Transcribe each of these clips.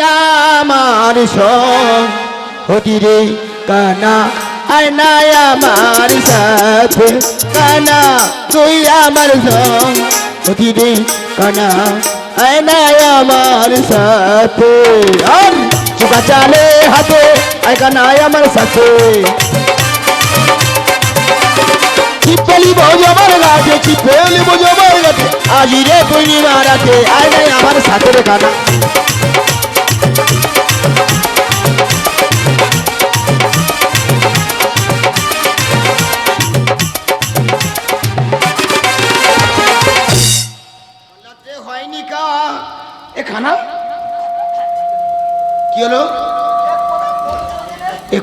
আমার সং হতি রে কানা আয় না আমার সাথে কানা, তুই আমার সং রে কানা আয় না আমার সাথে। চুকা চালে হাতে আয় কানা আমার সাথে চিপেলি বোঝবার গাছে চিপেলি বোঝবার রে পূর্ণিমা রাতে আয় নাই আমার সাথে কানা।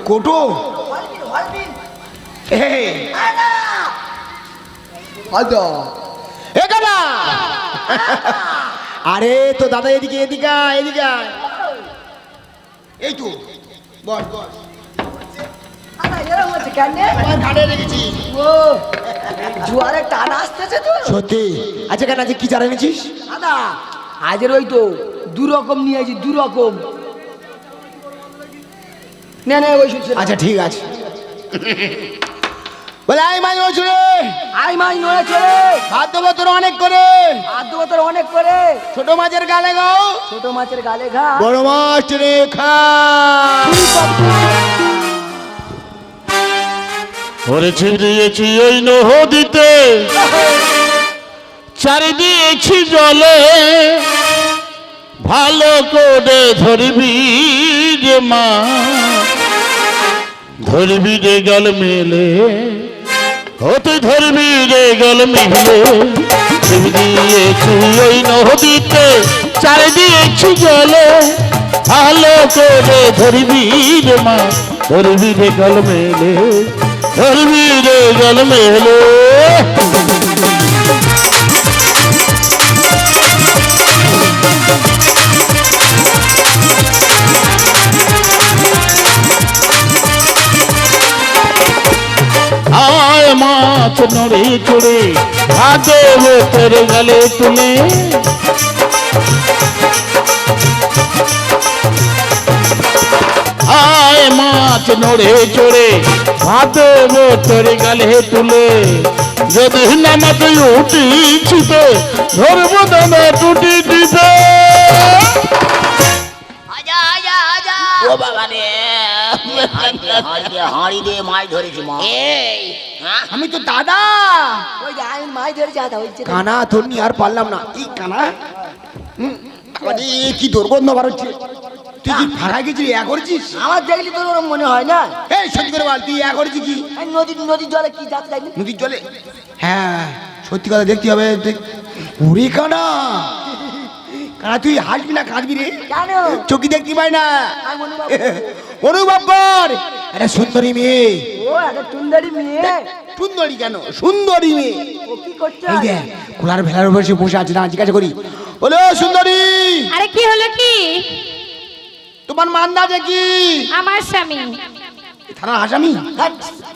কোটো? এ হয়তো। এ কানা আরে তো দাদা এদিকে এদিকে এদিকে এই তো বল। সত্যি? আচ্ছা কেন আজকে কি চারা এনেছিস? দাদা আজের ওই তো দু রকম নিয়েছি দু রকম না না ওই শুনছে আচ্ছা ঠিক আছে। বলে আই মাই রয়েছে রে আই মাই নড়ে চলে ভাত দেবো তোর অনেক করে। আর দেবো তোর অনেক করে। ছোট মাছের গালে গাও। ছোট মাছের গালে ঘা। বড় মাছ রে খা। ওরে ছিড়িয়েছি ওই নদীতে। চারি দিয়েছি জলে। ভালো করে ধরবি রে মা। ধরবি রে গল মেলে হতে ধরবি রে গল মেলে। ছিড়ি দিয়েছি ওই নদীতে চারি দিয়েছি জলে। ভালো করে ধরবি রে মা ধরবি রে গল মেলে ধরবি রে গল মেলে। নড়ে চড়ে ভাগে তোর গলে তুলে। আয় মাছ নড়ে চড়ে ভাতে তোর গালে তুলে। যদি নামাত উঠিছি তো ধরবো দানা টুটি আজা ও বাবা রে। হাঁড়ি দে হাঁড়ি মাছ ধরেছি মা। আমি তো দাদা। ওই যে আইন মাই ধরে যাতা ওই কানা তোর নিয়ে আর পারলাম না। এই কানা আরে কি দুর্গন্ধ বার হচ্ছে। তুই কি ফাঁকা গেছিলি এক করেছিস? আমার দেখলি তোর ওরম মনে হয় না? এই সত্যি করে বল তুই এক করেছিস কি? নদী নদীর জলে কি যাতে দেখলি নদীর জলে? হ্যাঁ সত্যি কথা দেখতে হবে। ওরে কানা কানা তুই হাসবি না কাঁদবি রে? চোখি দেখতে পাই না। অনুভব কর। একটা সুন্দরী মেয়ে। ও সুন্দরী মেয়ে। সুন্দরী কেন? সুন্দরী মেয়ে। ও কি করছে? এই দেখ খোলার ভেলার উপর সে বসে আছে না জিজ্ঞাসা করি। বলো সুন্দরী! আরে কি হলো কি? তোমার মান্দা দেখি। আমার স্বামী। থানার আসামি? ধ্যাৎ,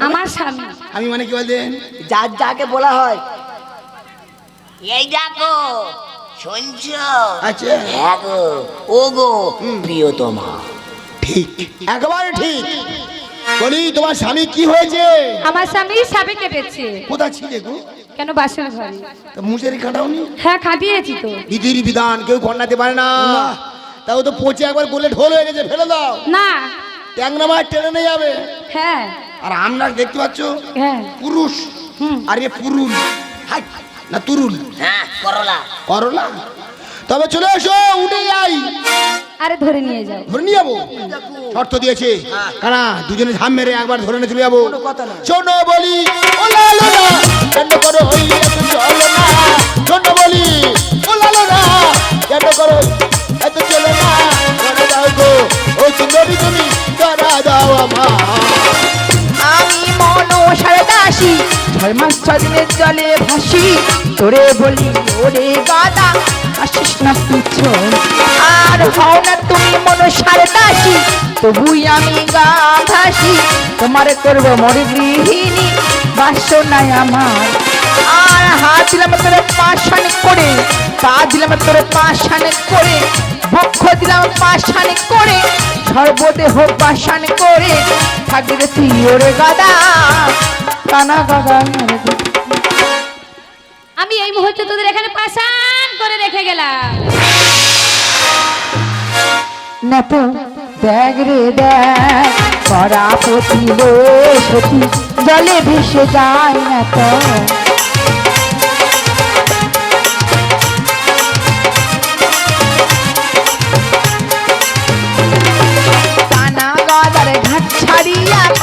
আমার স্বামী। আমি মানে কি বলতেন যার যাকে বলা হয়। এই দেখো শুনছো আচ্ছা। হ্যাঁ গো। ও গো প্রিয়তমা। ঠিক একেবারে ঠিক। বলি তোমার স্বামী কি হয়েছে? আমার স্বামী সাপে কেটেছে। কোথায় ছিলে গো? কেন বাসের ঘরে? তা মুচেরি কাটাওনি হ্যাঁ খাটিয়েছি তো। বিধির বিধান কেউ কন্যাতে পারে না। তাও তো পচে একবার বলে ঢোল হয়ে গেছে ফেলে দাও। না। ট্যাংরা মাছ টেনে নিয়ে যাবে। হ্যাঁ। আর আমরা দেখতে পাচ্ছ হ্যাঁ। পুরুষ। হুম। আর হাই, না তুরুল? হ্যাঁ করলা। করলা? তবে চলে এসো উঠে যাই। আরে ধরে নিয়ে যাও। ধরে নিয়ে যাব। শর্ত দিয়েছে। কারা? দুজনে ঝাম মেরে একবার ধরে নিয়ে চলে যাব। শোনো বলি ও লালো। না কেন করো এত চলো না শোনো বলি ও লালো। না কেন করো এত চলো না। ধরে দাও গো ও সুন্দরী তুমি ধরা দাও আমার। আমি মনসার দাসী ছয় মাস ছয় দিনের জলে ভাসি। তোরে বলি, ওরে গাদা আসিস না পিছু। আর হও না তুমি মনসার দাসী তবুই আমি গা ভাসি। তোমার করব মরে গৃহিণী বাস্য নাই আমার। আর হাত দিলাম তোরে পাশান করে। পা দিলাম তোরে পাশান করে বক্ষ দিলাম পাশান করে সর্বদেহ পাশান করে থাকবে রে তুই ওরে গাদা কানা গাদা আমি এই মুহূর্তে তোদের এখানে পাশান করে রেখে গেলাম। না তো দেখ রে দেখ করা পতিলে সতী জলে ভেসে যায় না তো।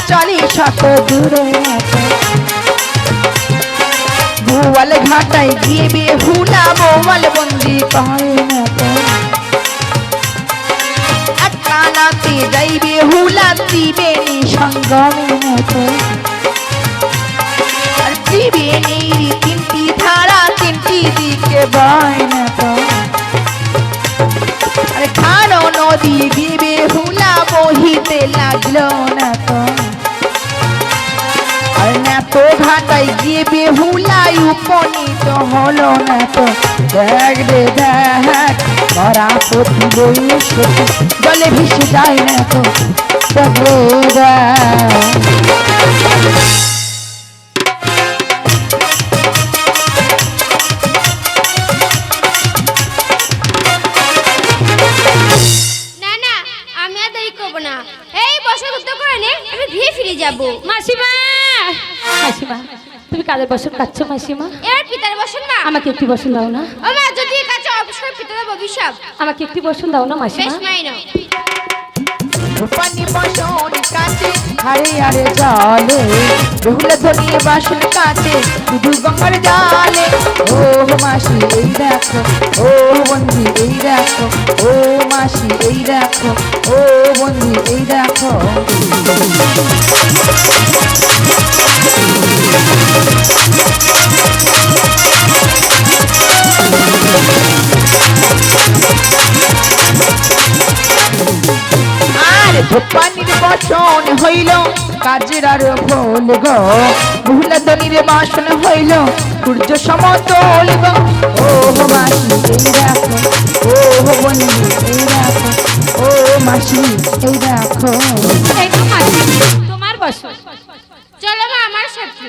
চলি শত দূরে। ভুয়াল ঘাটায় গিয়ে বেহুলা বোয়াল বন্দি পায় না তো। যাইবে হুলা দিবে সঙ্গমে মতো আর দিবে তিনটি ধারা, তিনটি দিকে বয় না তো। আর খানো নদী দিবে হুলা বহিতে লাগল না তো। ঘাটায় গিয়ে বেহুলাই উপনীত হলো না তো। দেখ রে দেখ, মরা পথি সতী জলে ভেসে যায় না তো। দেখ রে দেখ। কাদের বসন কাচ্ছ মাসিমা? এর পিতার বসন না? আমাকে একটি বসন দাও না। ও মা যদি কাছে অবসর পিতার ভবিষ্যৎ আমাকে একটি বসন দাও না বেশ মাসিমা মাই না পানি বসন কাছে হারে আরে জলে বহুল ধনিয়ে বাসন কাছে শুধু গঙ্গার জালে। ও মাসি, এই দেখো, ও বন্ধু, এই দেখো, ও মাসি, এই দেখো, ও বন্ধু, এই দেখো। ধূপানির বচন হইল কাজের আর ফল গো। ভুলাদনির বাসন হইল। সূর্য সমতল ও মাসি, এই দেখো। ও বন্ধু, এই দেখো। ও মাসি, এই দেখো। তোমার বসন চলো মা আমার সাথে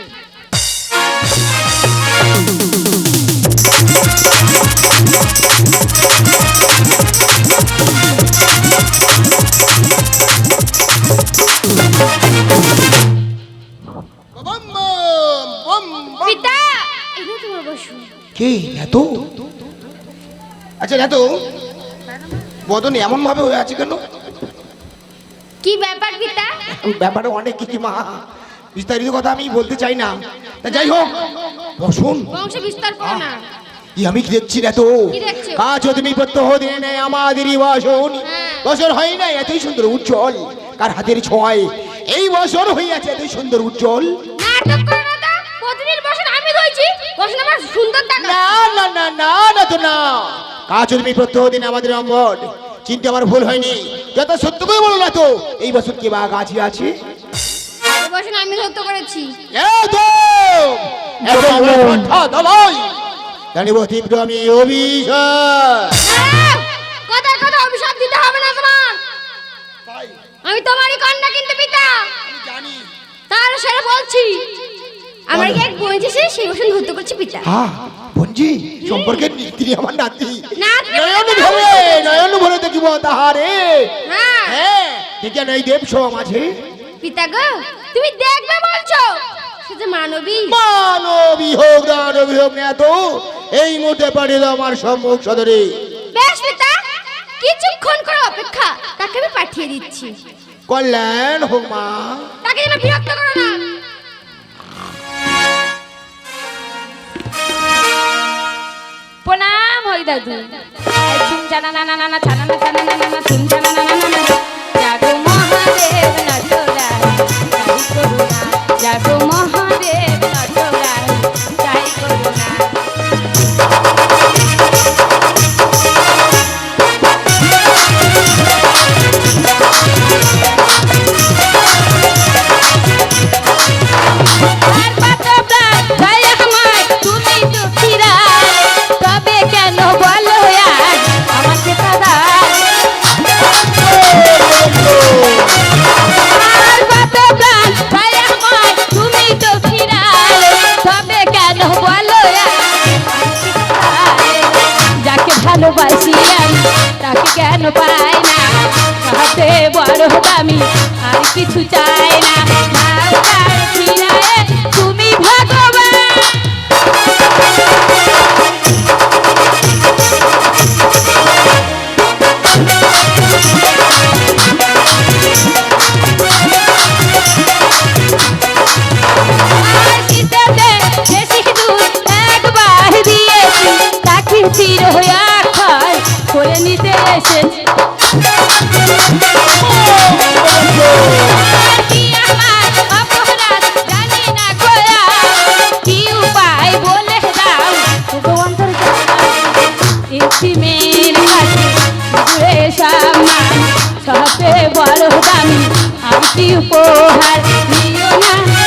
আচ্ছা এত বদন এমন ভাবে হয়ে আছে কেন? কি ব্যাপার পিতা ব্যাপারে অনেক কিছু মা বিস্তারিত কথা আমি বলতে চাই না। তা যাই হোক বসুন। বংশ বিস্তার করো না। ই আমি কি দেখছি না তো? কাজ তুমি প্রত্যহ দিনে আমাদেরই বসন। হ্যাঁ। বছর হয় না এতই সুন্দর উজ্জ্বল। কার হাতের ছোঁয়ায়? এই বছর হইয়াছে এতই সুন্দর উজ্জ্বল। নাটক তা প্রতিদিন বসন আমি ধুইছি বসন আমার সুন্দর দেখা না না না না না তো না। কাজ তুমি প্রত্যহ আমাদের অম্বর চিন্তা আমার ভুল হয়নি। যত সত্য করে বলো না তো এই বছর কি বা গাছি আছে? বসন আমি সত্য করেছি। এই তো! এত কথা দলাই! জানিব তীব্র আমি অভিশাপ। কথা কথা অভিশাপ দিতে হবে না তোমার? আমি তোমারই কন্যা কিন্তু পিতা। তাহলে সেটা বলছি। আমার কি এক বোন এসেছে? সেই ওষুধ ধরতে করছি পিতা। হ্যাঁ বঞ্জি সম্পর্কে তিনি আমার নাতি? নয়ন ভরে নয়ন ভরে দেখিব তাহারে। হ্যাঁ হ্যাঁ দেখে নাই দেব সব আছে পিতা গো তুমি দেখবে বলছো? সে যে মানবী। মানবী হোক দানবী হোক না তো এই মুহূর্তে পাঠিয়ে দাও আমার সম্মুখ সদরে। বেশ পিতা কিছুক্ষণ করে অপেক্ষা। তাকে আমি পাঠিয়ে দিচ্ছি। কল্যাণ হোক মা। তাকে যেন বিরক্ত করো না। দাদু। চুম জানা না না না না ছানা না ছানা না না না চুম জানা না না না জাগো মহাদেব করুণা। জাগো মহাদেব নটরা বড় দামি আর কিছু চাই না। তুমি ভগবান। চির হয়ে খায় করে নিতে এসেছি। সহতে বড় দামি আমি উপহার নিও না।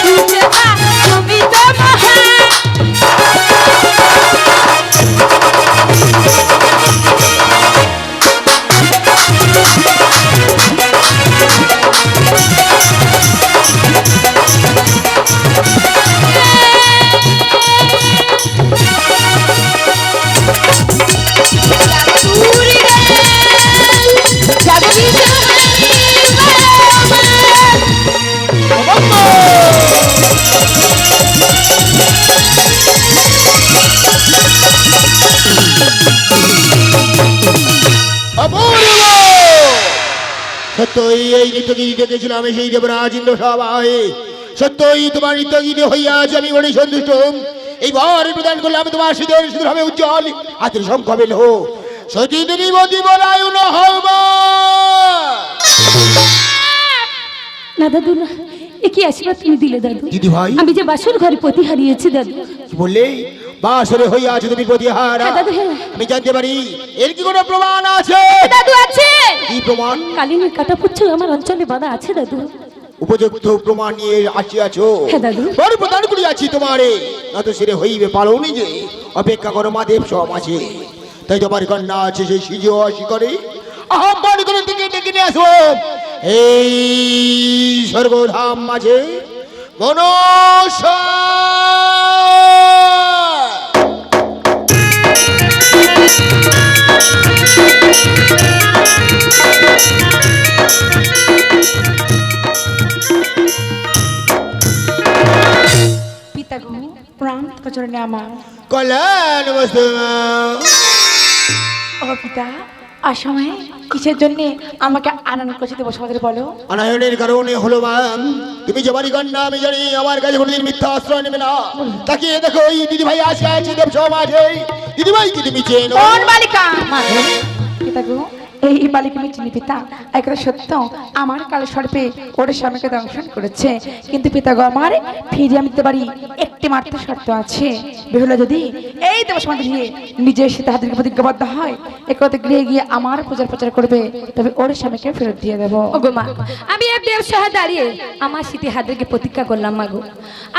সত্যই এই নৃত্যগীতি আমি, সেই দেবরাজ ইন্দ্র সভায় সত্যই তোমার নৃত্যগীতি হইয়াছে আমি বড় সন্তুষ্ট। এই বর প্রদান করলে আমি তোমার সিদ্ধের সিদ্ধ হবে উজ্জ্বল, হাতের সংখ্যা হো সতী দেবী মতি বলায় হব না দাদু এ কি আশীর্বাদ তুমি দিলে দাদু। দিদি ভাই। আমি যে বাসুর ঘরে পতি হারিয়েছি দাদু। কি বললে? বাসরে হইয়াছে তুমি প্রতিহার হ্যাঁ, দাদু, হ্যাঁ। আমি জানতে পারি এর কি কোনো প্রমাণ আছে? দাদু আছে। কি প্রমাণ? কালিনের কাটা পুচ্ছ আমার অঞ্চলে বাধা আছে দাদু। উপযুক্ত প্রমাণ নিয়ে আসিয়াছ। হ্যাঁ, দাদু। বড় প্রদান করিয়াছি তোমারে। নত সেরে হইবে পালো নিজে। অপেক্ষা করো মা দেব সব আছে। তাই তোমার কন্যা আছে সেই সিজ আসি করে আহ্বান করে দিকে ডেকে নিয়ে আসো। এই স্বর্গধাম মাঝে মনসা। পিতা গো প্রাণ প্রচরণে আমার। কল্যাণ বস্তু ও পিতা অসময়ে কিসের জন্য আমাকে আনন্দ করছিতে বসে আমাদের বলো। অনায়নের কারণে হলো মান তুমি যে বাড়ি কন্যা আমি জানি আমার কাছে কোনোদিন মিথ্যা আশ্রয় নেবে না। তাকিয়ে দেখো এই দিদি ভাই আসে আছে দেব সমাজে। দিদি ভাই কি তুমি চেনো? কোন বালিকা? পিতা গো এই বালিকা আমি চিনি পিতা একটা সত্য, আমার কাল সর্পে ওর স্বামীকে দংশন করেছে। কিন্তু পিতা গো আমার ফিরে আমি দিতে পারি একটি মাত্র শর্ত আছে। বেহুলা যদি এই দেব সমাজ গিয়ে সাথে হাতের প্রতিজ্ঞাবদ্ধ হয়, একতে গৃহে গিয়ে আমার পূজার প্রচার করবে, তবে ওর স্বামীকে ফেরত দিয়ে দেবো। ওগো মা, আমি এক দেব সহ দাঁড়িয়ে আমার স্মৃতি হাতকে প্রতীক্ষা করলাম মাগো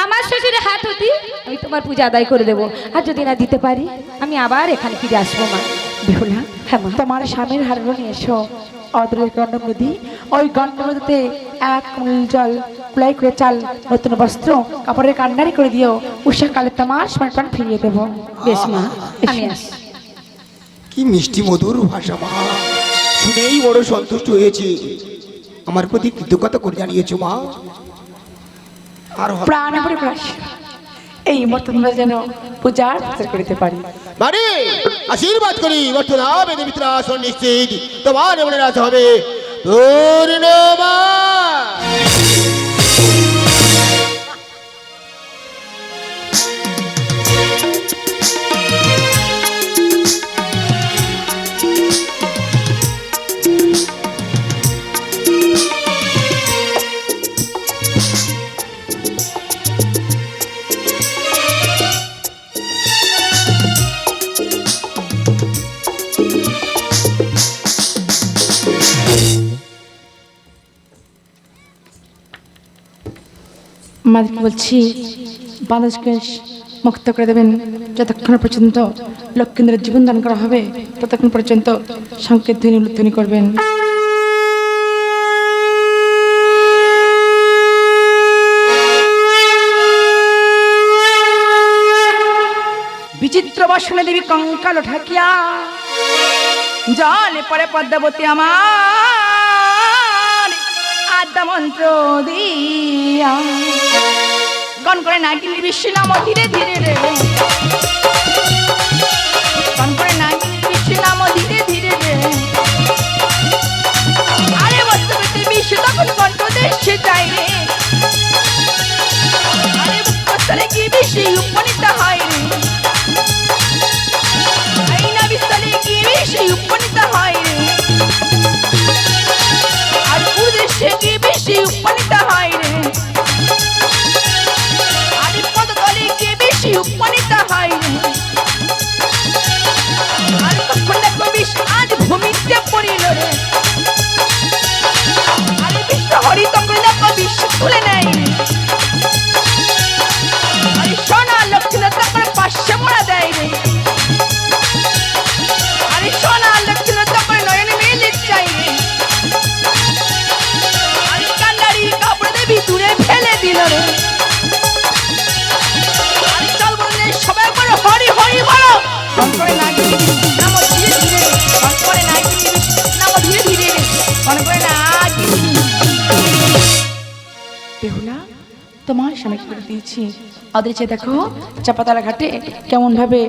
আমার শ্বশুরের হাত হতি আমি তোমার পূজা আদায় করে দেবো। আর যদি না দিতে পারি, আমি আবার এখানে ফিরে আসব মা। বেহুলা হ্যাঁ তোমার স্বামীর হারগুলো নিয়ে এসো। অদূরের গণ্ডক নদী ওই গণ্ডক নদীতে এক মূল জল কুলাই করে চাল নতুন বস্ত্র কাপড়ের কান্ডারি করে দিও। উষাকালে তোমার স্মরণ প্রাণ ফিরিয়ে দেবো। বেশ মা আমি আসি। কি মিষ্টি মধুর ভাষা মা। শুনেই বড় সন্তুষ্ট হয়েছি। আমার প্রতি কৃতজ্ঞতা করে জানিয়েছো মা। আর প্রাণ এই মর্ত তোমরা যেন পূজার প্রচার করিতে পারি। বাড়ি, আশীর্বাদ করি বর্তনা বেদে মিত্রা নিশ্চিত। তোমার মনে রাজ হবে। পূর্ণমা। মাদেরকে বলছি বাংলাদেশকে মুক্ত করে দেবেন। যতক্ষণ পর্যন্ত লক্ষ্মীন্দ্রের জীবন দান করা হবে, ততক্ষণ পর্যন্ত সংকেত ধ্বনি উল্ধ্বনি করবেন। বিচিত্র বসনে দেবী কঙ্কাল ঠাকিয়া জলে পরে পদ্মাবতী আমার। আদ্যা মন্ত্র দিয়া। গণ করে নাগিনী বিশ্ব নাম ধীরে ধীরে রে। গণ করে বিশ্ব নাম ধীরে ধীরে রে। আরে কি বেশি উপনীত হয় অদৃশ্যে দেখো, চাপাতলা ঘাটে কেমন ভাবে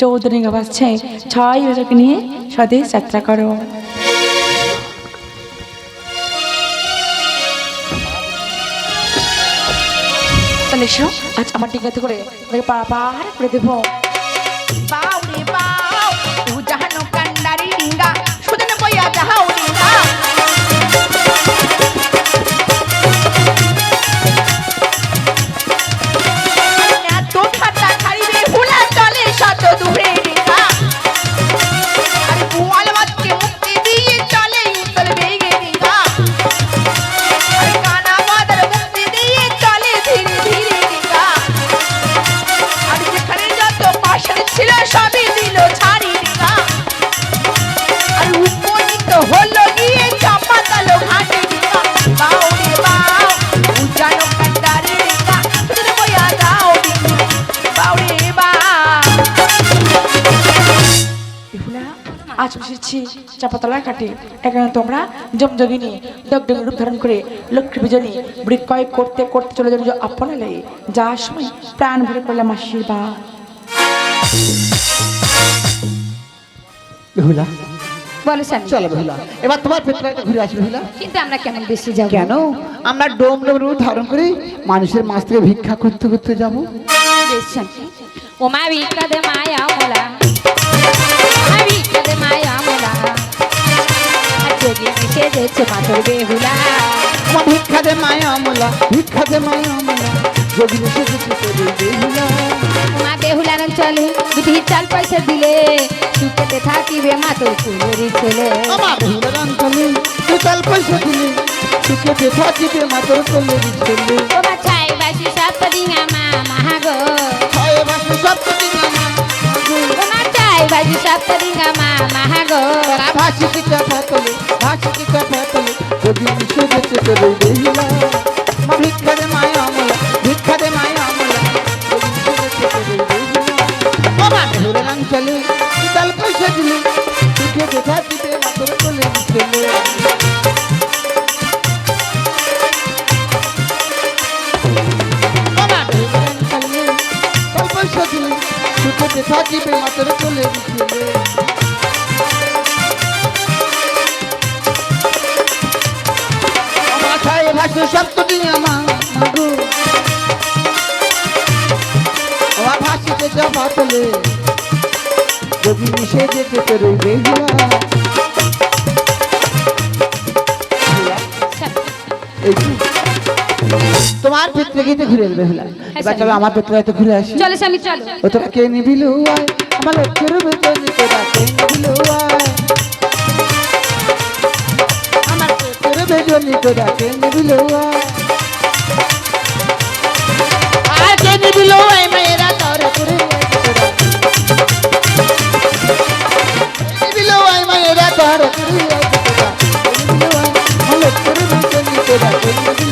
চৌধুরী বাজছে ছয় বছরকে নিয়ে স্বদেশ যাত্রা করো। তাহলে এসো, আজ আমার টিকাতে করে পা পাহাড় করে দেবো। রে আজ বসেছি চাপাতলার কাটে এখানে তোমরা জমজগিনী ডগডগি রূপ ধারণ করে লক্ষ্মী বিজনী কয়েক করতে করতে চলে যাবে আপনালে যাওয়ার সময় প্রাণ ভরে করলাম আশীর্বাদ। বেহুলা বলো স্বামী। চলো বেহুলা এবার তোমার পেটটা ঘুরে আসবে বেহুলা কিন্তু আমরা কেমন বেশি যাব? কেন? আমরা ডোম ডোম রূপ ধারণ করে মানুষের মাছ থেকে ভিক্ষা করতে করতে যাব। ও মা ভিক্ষা দে মায়া মোলা যেছে মাতর বেহুলা? আমার ভিক্ষা দে মায়া আমলা ভিক্ষা দে মায়া আমলা যদি এসে কিছু করে বেহুলা। মা বেহুলার চলে দুটি চাল পয়সা দিলে সুখেতে থাকিবে মাতর কুলেরি ছেলে। আমার বেহুলার অঞ্চলে দু চাল পয়সা দিলে সুখে বেথা দিবে মাতর করলে ছেলে। ও মা ছাই বাসি সাত দিঙা মা মাহাগো ছয় মাসে সপ্তদিন আমার ও বাসি সাত দিঙা মা মাহাগো ভাসি কি কথা তোলে ভাসি কি কথা তোলে যদি মিশে যেতে তোলে বেহুলা আমার ভিক্ষা মায়া দিবে মাত্র চলে দিছিলে মাথায় ভাসু সপ্ত দিন আমার মাগো। আমার ভাসিতে জবা তোলে। যদি মিশে যেতে তোর বেহুলা এই তোমার পেত্রে গিয়ে ঘুরে আসবে বেহুলা। এবার চলো আমার পেত্রে তো ঘুরে আসি। চলো স্বামী চলো। ও তোরা কে নিবিল আয় আমার লক্ষ্যের বেতন তোরা কে নিবিল আয় আমার লক্ষ্যের বেতন তোরা কে আর কে আমার লক্ষ্যের কে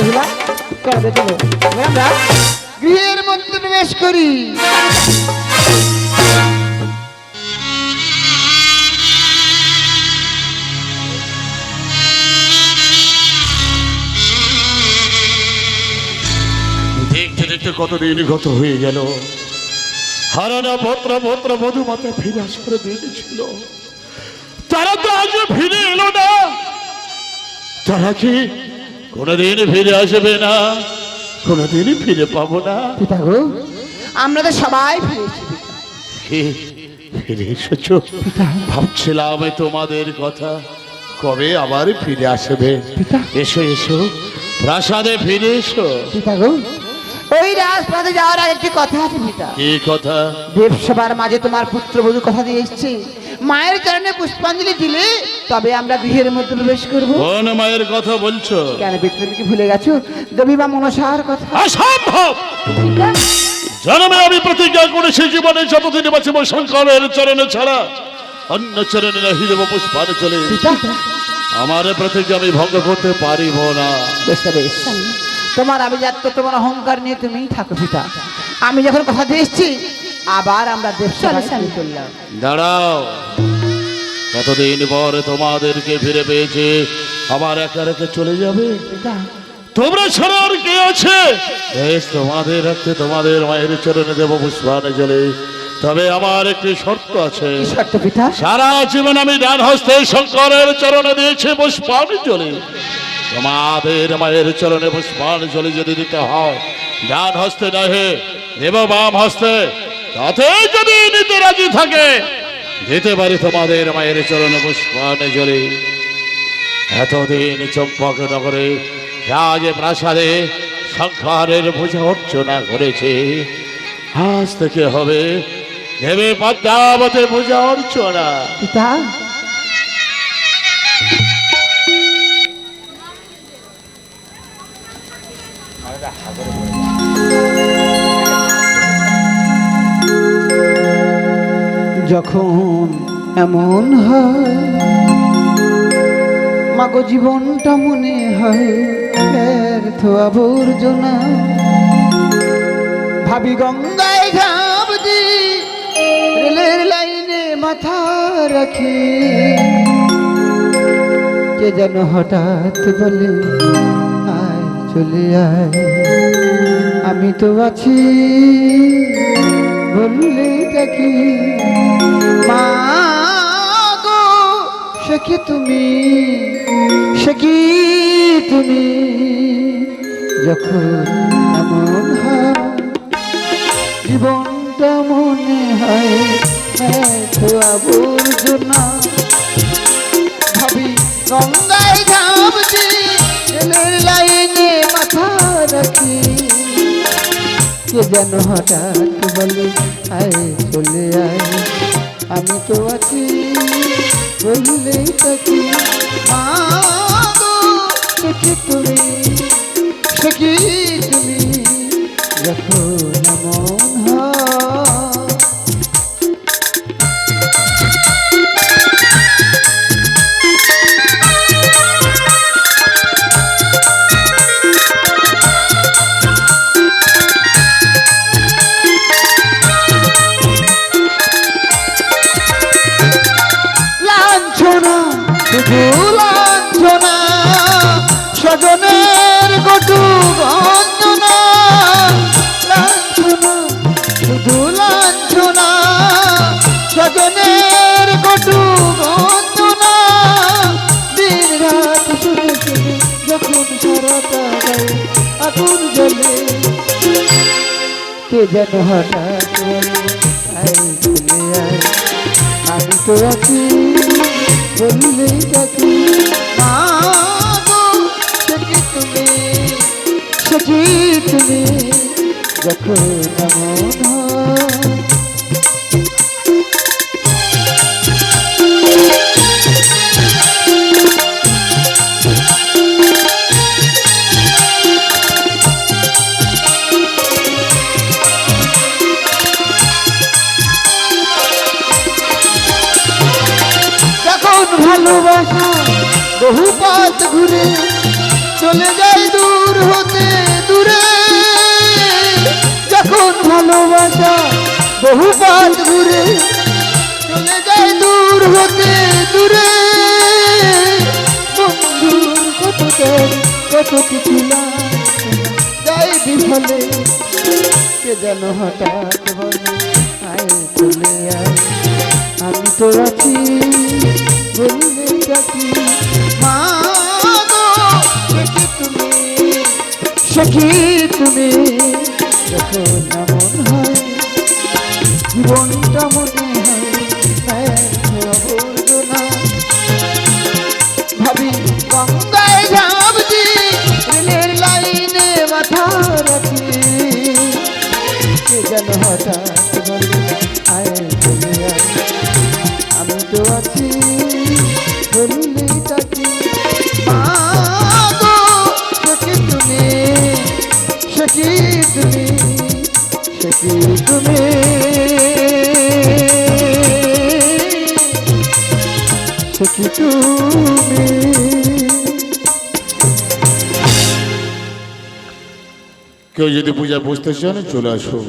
বেহুলা করবে চলো আমরা গৃহের মধ্যে প্রবেশ করি। দেখতে দেখতে কতদিন হয়ে গেল। হারানা ভদ্র ভদ্র মধুমাতা ফিরে আসার দিন ছিল তারা তো আজও ফিরে এলো না। তারা কি কোনোদিন ফিরে আসবে না। কোনদিন ফিরে পাবো না। পিতা গো আমরা তো সবাই ফিরে এসেছ। ভাবছিলাম তোমাদের কথা। কবে আবার ফিরে আসবে? এসো এসো। প্রাসাদে ফিরে এসো। পিতা গো। ওই রাজপথে যাওয়ার আগে একটি কথা আছে পিতা কি কথা? দেবসভার মাঝে তোমার পুত্রবধূ কথা দিয়ে এসছে। মায়ের চরণে পুষ্পাঞ্জলি দিলে তবে আমরা গৃহের মধ্যে প্রবেশ করব। কোন মায়ের কথা বলছো? কেন বিক্রমী কি ভুলে গেছো? দেবী বা মনসার কথা। অসম্ভব! জন্মে আমি প্রতিজ্ঞা করেছি জীবনে যতদিন বাঁচিব শঙ্করের চরণে ছাড়া অন্য চরণে নাহি দেব পুষ্পার চলে পিতা। আমার প্রতিজ্ঞা আমি ভঙ্গ করতে পারিব না। বেশ বেশ। তোমার আমি আভিজাত্য তোমার অহংকার নিয়ে তুমিই থাকো পিতা। আমি যখন কথা দিয়ে আবার আমরা করলাম দাঁড়াও। কতদিন পর তোমাদেরকে ফিরে পেয়েছে আবার একা রেখে চলে যাবে? তোমরা ছাড়া আর কে আছে? বেশ তোমাদের রাখতে তোমাদের মায়ের চরণে দেব পুষ্পানে চলে তবে আমার একটি শর্ত আছে। কি শর্ত পিতা? সারা জীবন আমি ডান হস্তে শঙ্করের চরণে দিয়েছে দিয়েছি পুষ্পাঞ্জলি তোমাদের মায়ের চরণে পুষ্পাঞ্জলি যদি দিতে হয় ডান হস্তে নহে, দেব বাম হস্তে, তাতে যদি নিতে রাজি থাকে, দিতে পারি তোমাদের মায়ের চরণে পুষ্পাঞ্জলি। এতদিন চম্পক নগরে রাজ প্রাসাদে শঙ্করের পূজা অর্চনা করেছে। আজ থেকে হবে দেবে পদ্মাবতের পূজা অর্চনা। পিতা যখন এমন হয়, মাগো জীবনটা মনে হয় আবর্জনা। ভাবি গঙ্গায় দি রেলের লাইনে মাথা রাখি। কে যেন হঠাৎ বলে চলে আয়। আমি তো আছি, বললে দেখি। মা গো, সে কি তুমি? সে কি তুমি? যখন এমন হয়, জীবনটা মনে হয় ভাবি গঙ্গায় কে যেন হঠাৎ বলে, আয় চলে আয়, আমি তো আছি বললেই থাকি। মা তুমি, সখী তুমি, যখন মন শুধু লাঞ্ছনা কটু গঞ্জনা দিন রাত শুনে শুনে যখন সারাটা আগুন জ্বলে। কে যেন হঠাৎ আমি তো আছি বললেই ডাকি, মা তুমি? সখী তুমি? যখন এমন হয় ভালোবাসা বহু পথ ঘুরে চলে যায় দূর হতে ভালোবাসা বহু পথ ঘুরে চলে যায় দূর হতে দূরে। কত কত কিছু যাই বিফলে, কে যেন হঠাৎ বলে, আয় চলে আয়, আমি তো আছি বললে ডাকি সখী তুমি যখন জীবনটা মনে ভাবি, গঙ্গায় দি রেলের মাথা রাখি। কে যেন হঠাৎ আমি তো আছি তুমি, সখী তুমি সখী তুমি। কেউ যদি পূজা বুঝতে চান চলে আসুন।